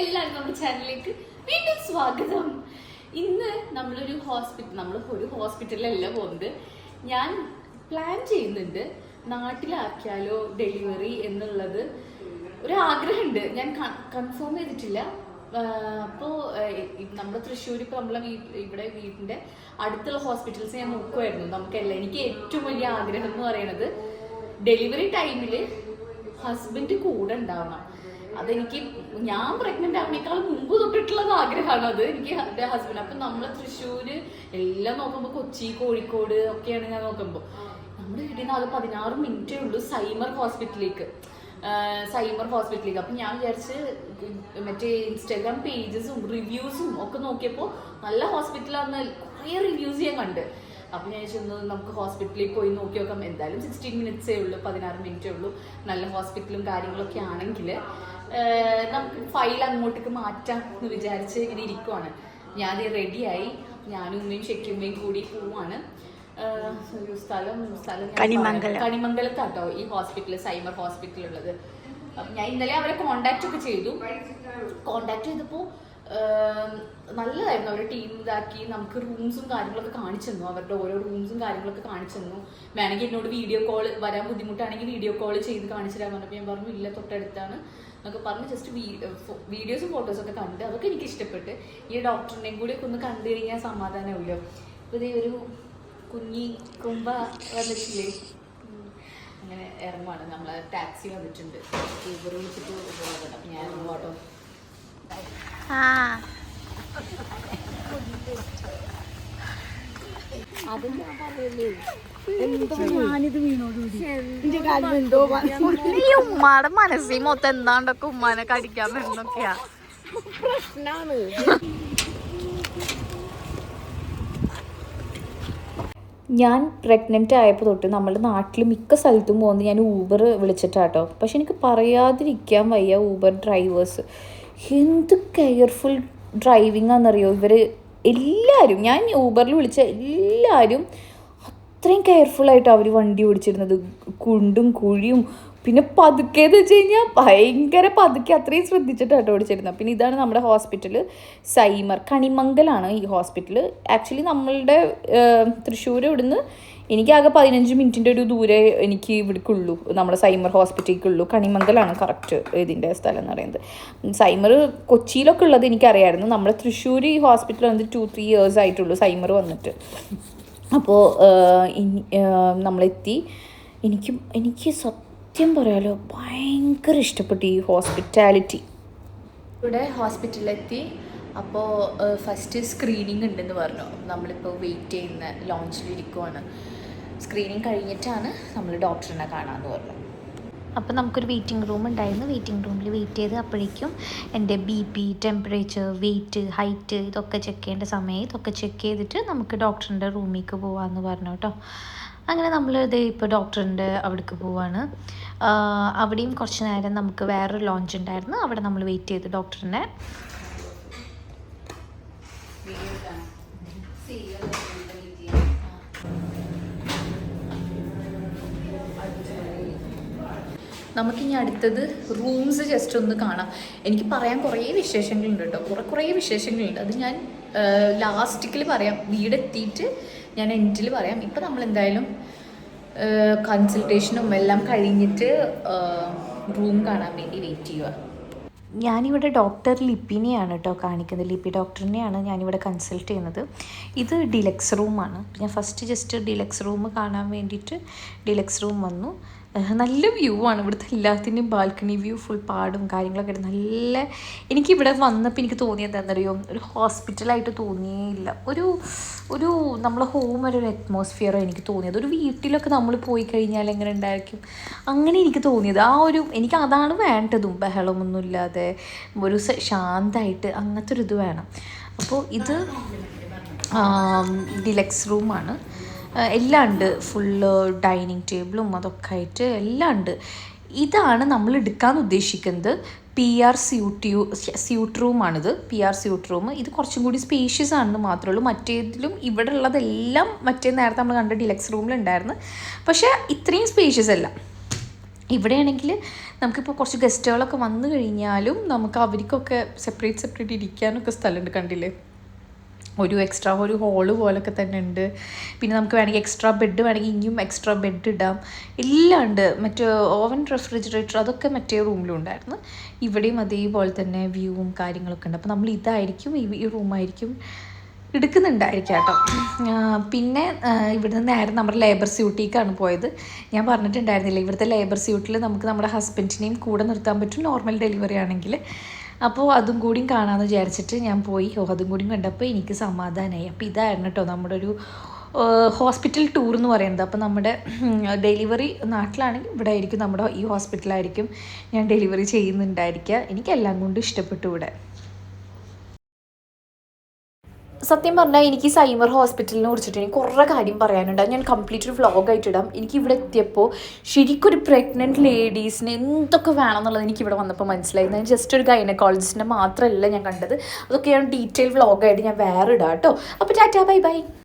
എല്ലാവർക്കും നമ്മുടെ ചാനലിലേക്ക് വീണ്ടും സ്വാഗതം. ഇന്ന് നമ്മളൊരു ഹോസ്പിറ്റൽ നമ്മൾ ഒരു ഹോസ്പിറ്റലിലല്ല പോകുന്നത് ഞാൻ പ്ലാൻ ചെയ്യുന്നുണ്ട് നാട്ടിലാക്കിയാലോ ഡെലിവറി എന്നുള്ളത് ഒരു ആഗ്രഹമുണ്ട് ഞാൻ കൺഫേം ചെയ്തിട്ടില്ല. അപ്പോൾ നമ്മുടെ തൃശ്ശൂർ ഇപ്പോൾ നമ്മളെ വീട്ടിൽ ഇവിടെ വീടിന്റെ അടുത്തുള്ള ഹോസ്പിറ്റൽസ് ഞാൻ നോക്കുമായിരുന്നു നമുക്കല്ല എനിക്ക് ഏറ്റവും വലിയ ആഗ്രഹം എന്ന് പറയുന്നത് ഡെലിവറി ടൈമിൽ ഹസ്ബൻഡ് കൂടെ ഉണ്ടാവണം. അതെനിക്ക് ഞാൻ പ്രഗ്നന്റ് ആവണേക്കാൾ മുമ്പ് തൊട്ടിട്ടുള്ളത് ആഗ്രഹമാണ്. അത് എനിക്ക് എന്റെ ഹസ്ബൻഡ് അപ്പൊ നമ്മൾ തൃശ്ശൂര് എല്ലാം നോക്കുമ്പോൾ കൊച്ചി കോഴിക്കോട് ഒക്കെയാണ് ഞാൻ നോക്കുമ്പോൾ നമ്മുടെ വീട്ടിൽ നിന്ന് അത് പതിനാറ് മിനിറ്റേ ഉള്ളൂ സൈമർ ഹോസ്പിറ്റലിലേക്ക് സൈമർ ഹോസ്പിറ്റലിലേക്ക് അപ്പം ഞാൻ വിചാരിച്ച് മറ്റേ ഇൻസ്റ്റാഗ്രാം പേജസും റിവ്യൂസും ഒക്കെ നോക്കിയപ്പോൾ നല്ല ഹോസ്പിറ്റലാന്ന് കുറേ റിവ്യൂസ് ഞാൻ കണ്ട്. അപ്പം ഞാൻ ചെന്നത് നമുക്ക് ഹോസ്പിറ്റലിൽ പോയി നോക്കി നോക്കാം എന്തായാലും സിക്സ്റ്റീൻ മിനിറ്റ്സേ ഉള്ളൂ പതിനാറ് മിനിറ്റേ ഉള്ളൂ. നല്ല ഹോസ്പിറ്റലും കാര്യങ്ങളൊക്കെ ആണെങ്കിൽ നമുക്ക് ഫയൽ അങ്ങോട്ടേക്ക് മാറ്റാം എന്ന് വിചാരിച്ച് ഇങ്ങനെ ഇരിക്കുവാണ്. ഞാൻ റെഡിയായി ഞാനും ഉമ്മയും ഷെക്കിയുമ്മയും കൂടി പോവാണ്. ഒരു സ്ഥലം സ്ഥലം. കണിമംഗലത്താട്ടോ ഈ ഹോസ്പിറ്റൽ സൈമർ ഹോസ്പിറ്റൽ ഉള്ളത്. അപ്പം ഞാൻ ഇന്നലെ അവരെ കോണ്ടാക്ട് ഒക്കെ ചെയ്തു. കോണ്ടാക്ട് ചെയ്തപ്പോൾ നല്ലതായിരുന്നു അവരുടെ ടീം ഇതാക്കി. നമുക്ക് റൂംസും കാര്യങ്ങളൊക്കെ കാണിച്ചു തന്നു അവരുടെ ഓരോ റൂംസും കാര്യങ്ങളൊക്കെ കാണിച്ചു തന്നു വേണമെങ്കിൽ എന്നോട് വീഡിയോ കോൾ വരാൻ ബുദ്ധിമുട്ടാണെങ്കിൽ വീഡിയോ കോൾ ചെയ്ത് കാണിച്ചു തരാൻ പറഞ്ഞപ്പോൾ ഞാൻ പറഞ്ഞു ഇല്ല തൊട്ടടുത്താണ്. എന്നൊക്കെ പറഞ്ഞ് ജസ്റ്റ് വീഡിയോസും ഫോട്ടോസും ഒക്കെ കണ്ട് അതൊക്കെ എനിക്ക് ഇഷ്ടപ്പെട്ട്. ഈ ഡോക്ടറിനെയും കൂടി ഒന്ന് കണ്ടു കഴിഞ്ഞാൽ സമാധാനമല്ലോ ഇപ്പം ഇതേ ഒരു കുഞ്ഞി കുമ്പ വന്നിട്ടില്ലേ? അങ്ങനെ ഇറങ്ങുവാണ്. നമ്മളെ ടാക്സി വന്നിട്ടുണ്ട്. ഊബർ വിളിച്ചിട്ട് അപ്പം ഞാൻ ആ ഉമ്മാടെ മനസ്സിൽ മൊത്തം എന്താണ്ടൊക്കെ ഉമ്മാനെ കടിക്കാൻ വരുന്നൊക്കെയാ പ്രശ്നാണ് ഞാൻ പ്രഗ്നന്റ് ആയപ്പോൾ തൊട്ട് നമ്മുടെ നാട്ടിൽ മിക്ക സ്ഥലത്തും പോകുന്നത് ഞാൻ ഊബർ വിളിച്ചിട്ടാട്ടോ. പക്ഷെ എനിക്ക് പറയാതിരിക്കാൻ വയ്യ ഊബർ ഡ്രൈവേഴ്സ് എന്ത് കെയർഫുൾ ഡ്രൈവിംഗ് ആണെന്നറിയോ? ഇവർ എല്ലാവരും ഞാൻ ഊബറിൽ വിളിച്ച എല്ലാവരും അത്രയും കെയർഫുള്ളായിട്ട് അവർ വണ്ടി ഓടിച്ചിരുന്നത്. കുണ്ടും കുഴിയും. പിന്നെ പതുക്കേന്ന് വെച്ച് കഴിഞ്ഞാൽ ഭയങ്കര പതുക്കെ അത്രയും ശ്രദ്ധിച്ചിട്ടാട്ടോ ഓടിച്ചിരുന്നത്. പിന്നെ ഇതാണ് നമ്മുടെ ഹോസ്പിറ്റൽ സൈമർ. കണിമംഗലാണ് ഈ ഹോസ്പിറ്റൽ ആക്ച്വലി നമ്മളുടെ തൃശ്ശൂർ ഇവിടുന്ന് എനിക്കാകെ പതിനഞ്ച് മിനിറ്റിന്റെ ഒരു ദൂരെ എനിക്ക് ഇവിടേക്കുള്ളൂ. നമ്മുടെ സൈമർ ഹോസ്പിറ്റലിലേക്കുള്ളൂ. കണിമംഗലാണ് കറക്റ്റ് ഇതിന്റെ സ്ഥലം എന്ന് പറയുന്നത്. സൈമർ കൊച്ചിയിലൊക്കെ ഉള്ളത് എനിക്കറിയായിരുന്നു. നമ്മുടെ തൃശ്ശൂർ ഹോസ്പിറ്റൽ വന്നിട്ട് ടു ത്രീ ഇയേഴ്സ് ആയിട്ടുള്ളൂ സൈമർ വന്നിട്ട്. അപ്പോൾ നമ്മളെത്തി. എനിക്ക് എനിക്ക് സത്യം പറയാലോ ഭയങ്കര ഇഷ്ടപ്പെട്ടു ഈ ഹോസ്പിറ്റാലിറ്റി. ഇവിടെ ഹോസ്പിറ്റലിലെത്തി. അപ്പോൾ ഫസ്റ്റ് സ്ക്രീനിങ് ഉണ്ടെന്ന് പറഞ്ഞു. നമ്മളിപ്പോൾ വെയിറ്റ് ചെയ്യുന്ന ലോഞ്ചിലിരിക്കുവാണ് സ്ക്രീനിങ് കഴിഞ്ഞിട്ടാണ് നമ്മൾ ഡോക്ടറിനെ കാണാമെന്ന് പറഞ്ഞത്. അപ്പോൾ നമുക്കൊരു വെയിറ്റിംഗ് റൂം ഉണ്ടായിരുന്നു. വെയിറ്റിംഗ് റൂമിൽ വെയിറ്റ് ചെയ്ത് അപ്പോഴേക്കും എന്റെ B P temperature weight height ഇതൊക്കെ ചെക്ക് ചെയ്യേണ്ട സമയം ഇതൊക്കെ ചെക്ക് ചെയ്തിട്ട് നമുക്ക് ഡോക്ടറിന്റെ റൂമിലേക്ക് പോകാമെന്ന് പറഞ്ഞു കേട്ടോ. അങ്ങനെ നമ്മൾ ഇത് ഇപ്പോൾ ഡോക്ടറിന്റെ അവിടേക്ക് പോവാണ്. അവിടെയും കുറച്ച് നേരം നമുക്ക് വേറൊരു ലോഞ്ച് ഉണ്ടായിരുന്നു. അവിടെ നമ്മൾ വെയിറ്റ് ചെയ്ത് ഡോക്ടറിനെ നമുക്കിനി അടുത്തത് റൂംസ് ജസ്റ്റ് ഒന്ന് കാണാം. എനിക്ക് പറയാൻ കുറേ വിശേഷങ്ങളുണ്ട് കേട്ടോ. കുറേ കുറേ വിശേഷങ്ങളുണ്ട്. അത് ഞാൻ ലാസ്റ്റിക്കിൽ പറയാം. വീടെത്തിയിട്ട് ഞാൻ എൻഡിൽ പറയാം. ഇപ്പം നമ്മൾ എന്തായാലും കൺസൾട്ടേഷനും എല്ലാം കഴിഞ്ഞിട്ട് റൂം കാണാൻ വേണ്ടി വെയിറ്റ് ചെയ്യുക ഞാനിവിടെ ഡോക്ടർ ലിപ്പിനെയാണ് കേട്ടോ കാണിക്കുന്നത്. ലിപ്പി ഡോക്ടറിനെയാണ് ഞാനിവിടെ കൺസൾട്ട് ചെയ്യുന്നത്. ഇത് ഡിലക്സ് റൂമാണ് ഞാൻ ഫസ്റ്റ് ജസ്റ്റ് ഡിലക്സ് റൂം കാണാൻ വേണ്ടിയിട്ട് ഡിലക്സ് റൂം വന്നു. നല്ല വ്യൂ ആണ്. ഇവിടുത്തെ എല്ലാത്തിന്റെയും ബാൽക്കണി വ്യൂ ഫുൾ പാടും കാര്യങ്ങളൊക്കെ ആയിട്ട് നല്ല എനിക്കിവിടെ വന്നപ്പോൾ എനിക്ക് തോന്നിയത് എന്താണെന്നറിയോ ഒരു ഹോസ്പിറ്റലായിട്ട് തോന്നിയേയില്ല. ഒരു ഒരു നമ്മളെ ഹോം ഒരു അറ്റ്മോസ്ഫിയർ എനിക്ക് തോന്നിയത്. ഒരു വീട്ടിലൊക്കെ നമ്മൾ പോയി കഴിഞ്ഞാൽ എങ്ങനെ ഉണ്ടായിരിക്കും? അങ്ങനെ എനിക്ക് തോന്നിയത്. ആ ഒരു എനിക്ക് അതാണ് വേണ്ടതും. ബഹളമൊന്നുമില്ലാതെ ഒരു ശാന്തമായിട്ട് അങ്ങനത്തെ ഒരു ഇത് വേണം. അപ്പോൾ ഇത് ഡിലക്സ് റൂമാണ് എല്ലാം ഉണ്ട്. ഫുള്ള് ഡൈനിങ് ടേബിളും അതൊക്കെ ആയിട്ട് എല്ലാം ഉണ്ട്. ഇതാണ് നമ്മൾ എടുക്കാൻ ഉദ്ദേശിക്കുന്നത്. P R suite U suite റൂമാണിത് P R suite room ഇത് കുറച്ചും കൂടി സ്പേഷ്യസ് ആണെന്ന് മാത്രമേ ഉള്ളൂ. മറ്റേതിലും ഇവിടെ ഉള്ളതെല്ലാം മറ്റേ നേരത്തെ നമ്മൾ കണ്ട ഡിലക്സ് റൂമിലുണ്ടായിരുന്നു പക്ഷേ ഇത്രയും സ്പേഷ്യസ് അല്ല. ഇവിടെയാണെങ്കിൽ നമുക്കിപ്പോൾ കുറച്ച് ഗസ്റ്റുകളൊക്കെ വന്നു കഴിഞ്ഞാലും നമുക്ക് അവർക്കൊക്കെ സെപ്പറേറ്റ് സെപ്പറേറ്റ് ഇരിക്കാനൊക്കെ സ്ഥലമുണ്ട്. കണ്ടില്ലേ? ഒരു എക്സ്ട്രാ ഒരു ഹോൾ പോലൊക്കെ തന്നെ ഉണ്ട്. പിന്നെ നമുക്ക് വേണമെങ്കിൽ എക്സ്ട്രാ ബെഡ് വേണമെങ്കിൽ ഇനിയും എക്സ്ട്രാ ബെഡ് ഇടാം. എല്ലാം ഉണ്ട്. മറ്റേ ഓവൻ റെഫ്രിജറേറ്റർ അതൊക്കെ മറ്റേ റൂമിലും ഉണ്ടായിരുന്നു. ഇവിടെയും അതേപോലെ തന്നെ വ്യൂവും കാര്യങ്ങളൊക്കെ ഉണ്ട്. അപ്പോൾ നമ്മൾ ഇതായിരിക്കും ഈ റൂമായിരിക്കും എടുക്കുന്നുണ്ടായിരിക്കും കേട്ടോ. പിന്നെ ഇവിടെ നേരെ നമ്മുടെ ലേബർ സ്യൂട്ടിക്കാണ് പോയത്. ഞാൻ പറഞ്ഞിട്ടുണ്ടായിരുന്നില്ല ഇവിടുത്തെ ലേബർ സ്യൂട്ടിൽ നമുക്ക് നമ്മുടെ ഹസ്ബൻഡിനെയും കൂടെ നിർത്താൻ പറ്റും. നോർമൽ ഡെലിവറി ആണെങ്കിൽ. അപ്പോൾ അതും കൂടിയും കാണാമെന്ന് വിചാരിച്ചിട്ട് ഞാൻ പോയി. ഓ അതും കൂടിയും കണ്ടപ്പോൾ എനിക്ക് സമാധാനമായി അപ്പോൾ ഇതായിരുന്നു കേട്ടോ നമ്മുടെ ഒരു ഹോസ്പിറ്റൽ ടൂർ എന്ന് പറയുന്നത്. അപ്പോൾ നമ്മുടെ ഡെലിവറി നാട്ടിലാണെങ്കിൽ ഇവിടെ ആയിരിക്കും നമ്മുടെ ഈ ഹോസ്പിറ്റലായിരിക്കും ഞാൻ ഡെലിവറി ചെയ്യുന്നുണ്ടായിരിക്കുക. എനിക്കെല്ലാം കൊണ്ടും ഇഷ്ടപ്പെട്ടു ഇവിടെ. സത്യം പറഞ്ഞാൽ എനിക്ക് സൈമർ ഹോസ്പിറ്റലിനെ കുറിച്ചിട്ട് എനിക്ക് കുറേ കാര്യം പറയാനുണ്ട്. ഞാൻ കംപ്ലീറ്റ് ഒരു വ്ളോഗായിട്ട് ഇടാം. എനിക്ക് ഇവിടെ എത്തിയപ്പോൾ ശരിക്കും ഒരു പ്രഗ്നന്റ് ലേഡീസിന് എന്തൊക്കെ വേണം എന്നുള്ളത് എനിക്ക് ഇവിടെ വന്നപ്പോൾ മനസ്സിലായി. ഞാൻ ജസ്റ്റ് ഒരു ഗൈനക്കോളജിസ്റ്റിനെ മാത്രമല്ല ഞാൻ കണ്ടത്. അതൊക്കെ ഞാൻ ഡീറ്റെയിൽ വ്ളോഗായിട്ട് ഞാൻ വേറെ ഇടാം കേട്ടോ. അപ്പോൾ ടാറ്റാ ബൈ ബൈ.